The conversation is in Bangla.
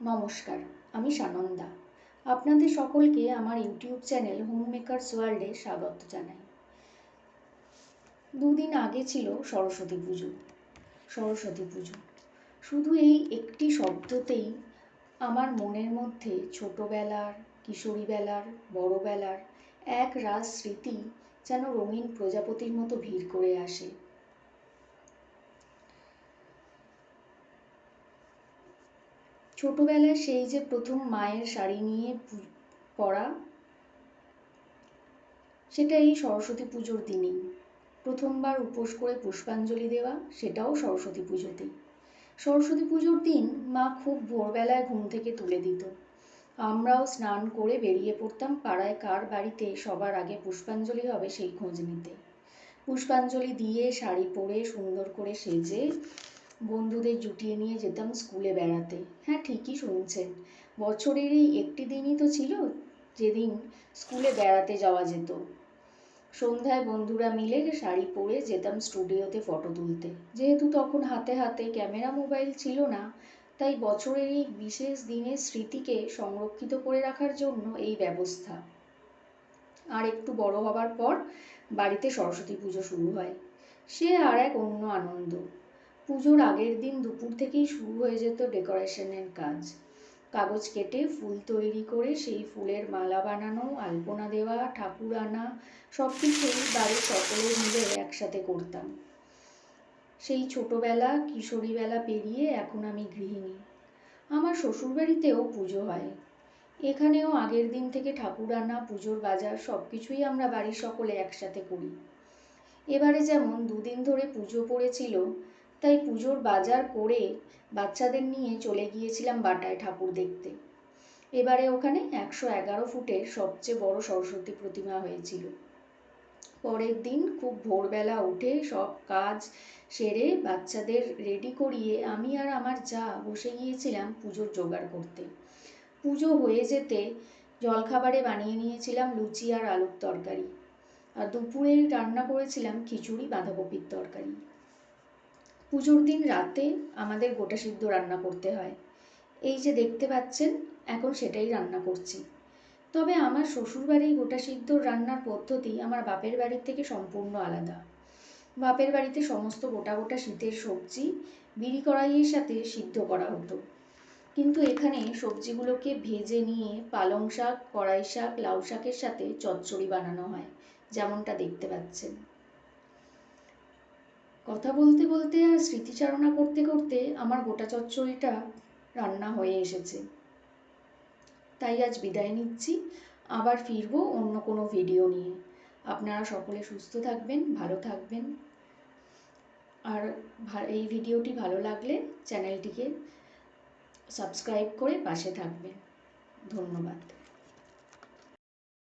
নমস্কার, আমি সানন্দা। আপনাদের সকলকে আমার ইউটিউব চ্যানেল হোম মেকার্স ওয়ার্ল্ডে স্বাগত জানাই। দুদিন আগে ছিল সরস্বতী পুজো সরস্বতী পুজো। শুধু এই একটি শব্দতেই আমার মনের মধ্যে ছোটবেলার, কিশোরীবেলার, বড়বেলার এক রাজ স্মৃতি যেন রঙিন প্রজাপতির মতো ভিড় করে আসে। ছোটবেলায় সেই যে প্রথম মায়ের শাড়ি নিয়ে পরা, সেটা এই সরস্বতী পুজোর দিনেই। প্রথমবার উপোস করে পুষ্পাঞ্জলি দেওয়া, সেটাও সরস্বতী পুজোতেই সরস্বতী পুজোর দিন মা খুব ভোরবেলায় ঘুম থেকে তুলে দিত। আমরাও স্নান করে বেরিয়ে পড়তাম পাড়ায় কার বাড়িতে সবার আগে পুষ্পাঞ্জলি হবে সেই খোঁজ নিতে। পুষ্পাঞ্জলি দিয়ে শাড়ি পরে সুন্দর করে সেজে বন্ধুদের জুটিয়ে নিয়ে যেতাম স্কুলে বেড়াতে। হ্যাঁ ঠিকই শুনছেন। বছরের এই একটি দিনই তো ছিল যেদিন স্কুলে বেড়াতে যাওয়া যেত। সন্ধ্যায় বন্ধুরা মিলে শাড়ি পরে যেতাম স্টুডিওতে ফটো তুলতে। যেহেতু তখন হাতে হাতে ক্যামেরা, মোবাইল ছিল না, তাই বছরের এই বিশেষ দিনের স্মৃতিকে সংরক্ষিত করে রাখার জন্য এই ব্যবস্থা। আর একটু বড় হবার পর বাড়িতে সরস্বতী পুজো শুরু হয়। সে আর এক অন্য আনন্দ। পুজোর আগের দিন দুপুর থেকেই শুরু হয়ে যেত ডেকোরেশনের কাজ। কাগজ কেটে ফুল তৈরি করে সেই ফুলের মালা বানানো, আলপনা দেওয়া, ঠাকুর আনা সব কিছুই বাড়ির সকলে মিলে একসাথে করতাম। সেই ছোটবেলা, কিশোরীবেলা পেরিয়ে এখন আমি গৃহিণী। আমার শ্বশুরবাড়িতেও পুজো হয়। এখানেও আগের দিন থেকে ঠাকুর আনা, পুজোর বাজার সব কিছুই আমরা বাড়ির সকলে একসাথে করি। এবারে যেমন দুদিন ধরে পুজো পড়েছিল তাই পুজোর বাজার করে বাচ্চাদের নিয়ে চলে গিয়েছিলাম বাটায় ঠাকুর দেখতে। এবারে ওখানে একশো এগারো ফুটের সবচেয়ে বড় সরস্বতী প্রতিমা হয়েছিল। পরের দিন খুব ভোরবেলা উঠে সব কাজ সেরে বাচ্চাদের রেডি করিয়ে আমি আর আমার যা বসে গিয়েছিলাম পুজোর জোগাড় করতে। পুজো হয়ে যেতে জলখাবারে বানিয়ে নিয়েছিলাম লুচি আর আলুর তরকারি। আর দুপুরে রান্না করেছিলাম খিচুড়ি, বাঁধাকপির তরকারি। পুজোর দিন রাতে আমাদের গোটা সিদ্ধ রান্না করতে হয়। এই যে দেখতে পাচ্ছেন, এখন সেটাই রান্না করছি। তবে আমার শ্বশুরবাড়ির গোটা সিদ্ধ রান্নার পদ্ধতি আমার বাপের বাড়ির থেকে সম্পূর্ণ আলাদা। বাপের বাড়িতে সমস্ত গোটা গোটা শীতের সবজি বিড়ি কড়াইয়ের সাথে সিদ্ধ করা হতো। কিন্তু এখানে সবজিগুলোকে ভেজে নিয়ে পালং শাক, কড়াই শাক, লাউ শাকের সাথে চচ্চড়ি বানানো হয়, যেমনটা দেখতে পাচ্ছেন। কথা বলতে বলতে আর স্মৃতিচারণা করতে করতে আমার গোটা চচ্চড়িটা রান্না হয়ে এসেছে। তাই আজ বিদায় নিচ্ছি। আবার ফিরবো অন্য কোনো ভিডিও নিয়ে। আপনারা সকলে সুস্থ থাকবেন, ভালো থাকবেন। আর এই ভিডিওটি ভালো লাগলে চ্যানেলটিকে সাবস্ক্রাইব করে পাশে থাকবেন। ধন্যবাদ।